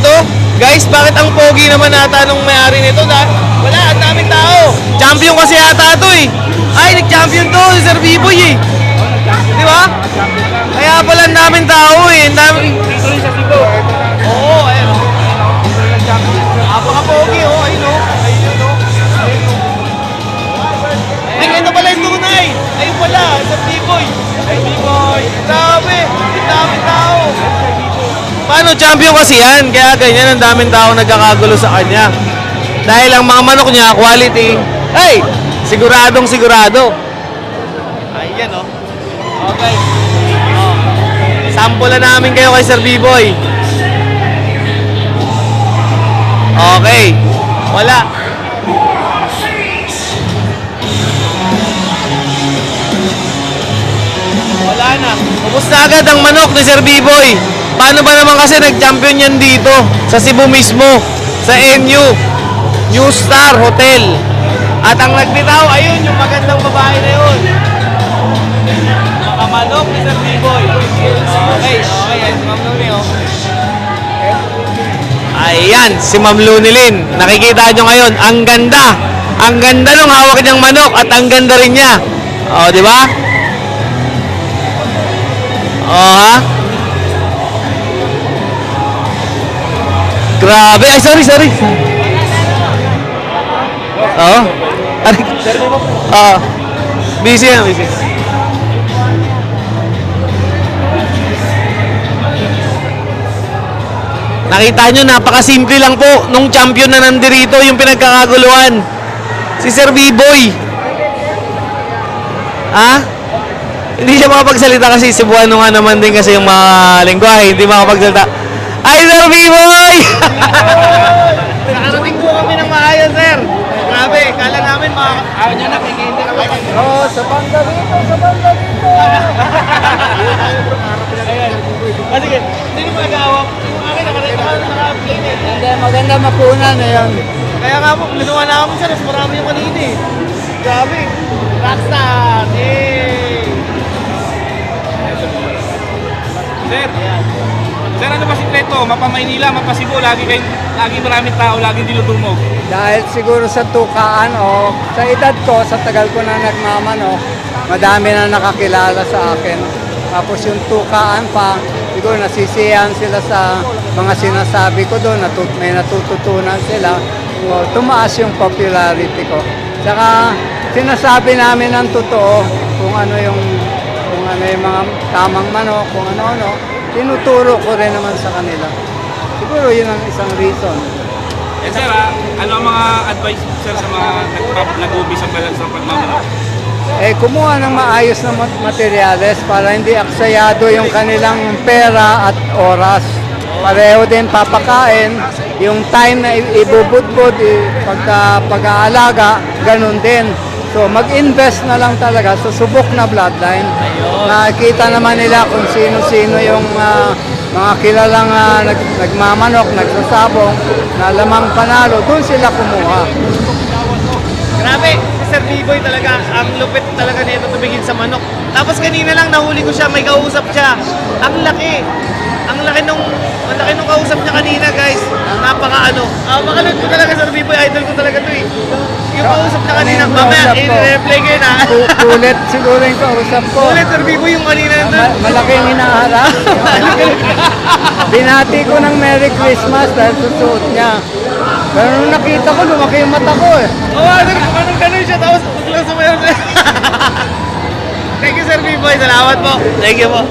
natin. Guys, bakit ang pogi naman nata nung may-ari nito? Da? Wala, ang daming tao. Champion kasi ata to eh. Ay, nag-champion to, si Sir Biboy eh. Di ba? Kaya pala ang daming tao eh. Ang daming... Dito rin sa Cebu. Paano champion kasi yan? Kaya ganyan, ang daming tao nagkakagulo sa kanya. Dahil ang mga manok niya, quality. Hey! Siguradong sigurado. Ayan o. Okay. Oh. Sample na namin kayo kay Sir B-Boy. Okay. Wala. Wala na. Ubus na agad ang manok ni Sir B-Boy. Paano ba naman kasi nag-champion yan dito? Sa Cebu mismo. Sa NU. New Star Hotel. At ang nagbitaw, ayun, yung magandang babae na yun. Mga manok ni Sir B-Boy. Okay, okay. Ayan, si Ma'am Luni, oh. Ayan, si Ma'am Lunilin. Nakikita nyo ngayon, ang ganda. Ang ganda ng hawak niyang manok at ang ganda rin niya. O, di ba? O, ha? Grabe. Ay, sorry, sorry. Oo. Ay, Oo. Busy na, busy. Nakita nyo, napakasimple lang po nung champion na nandirito yung pinagkakaguluhan. Si Sir B-Boy. Ha? Hindi siya makapagsalita kasi Cebuano nga naman din kasi yung mga lingwahe, hindi makapagsalita. Ay, Sir B-Boy! Nakarating po kami ng maayos, Sir. Grabe, kala namin mga... Ayaw niya na, kikindi na kayo. Oo, sa banda rito, sa banda rito. Ah, sige, hindi mo nag-aawak. Yung akin, nakarating ako naka-play eh. Hindi, maganda mapunan na yan. Kaya nga po, linuwa na ako sir, mas marami yung kanina eh. Grabe. Rockstar! Hey! Sir, sir ano ba sikreto? Mapa Maynila, lagi kayo, lagi maraming tao, lagi dinudumog. Dahil siguro sa tukaan o sa edad ko, sa tagal ko na nagmamanok, madami na nakakilala sa akin. Tapos yung tukaan pa, siguro nasisiyahan sila sa mga sinasabi ko doon, natut may natututunan sila. O, tumaas yung popularity ko. Saka sinasabi namin ng totoo kung ano yung kung ano yung mga tamang manok, kung ano-ano, tinuturo ko rin naman sa kanila. Siguro yun ang isang reason. Eh sir, ah, ano ang mga advice sir sa mga nagpap- nag-ubi sa balag sa pagmamanok? eh kumuha ng maayos na mat- materyales para hindi aksayado yung kanilang pera at oras. Pareho din papakain, yung time na i- ibubudbud, i- pagka pag-aalaga, ganun din. So mag-invest na lang talaga sa subok na bloodline. Nakikita naman nila kung sino-sino yung ah, mga kilalang ah, nag, nagmamanok, nagsasabong, na lamang panalo, doon sila kumuha. Grabe, si Sir B-Boy talaga, ang lupit talaga nito tumingin sa manok. Tapos kanina lang nahuli ko siya, may kausap siya. Ang laki. Ang laki nung ang laki nung kausap niya kanina, guys. Napaka ano. Ah, makalot ko talaga Sir B-Boy, idol ko talaga 'to eh. Yung kausap niya kanina, Ano yung mamaya kausap ko? i-replay ko yun ah. Ku- Kulit siguro yung kausap ko. Ulit B-Boy yung kanina nandun. Ma- malaking hinaharap. Binati ko ng Merry Christmas dahil susuot niya. Pero nung nakita ko, lumaki yung mata ko eh. Oo, ano, anong ganun siya, tapos biglang sumayaw siya. Thank you, Sir B-Boy. Salamat po. Thank you po.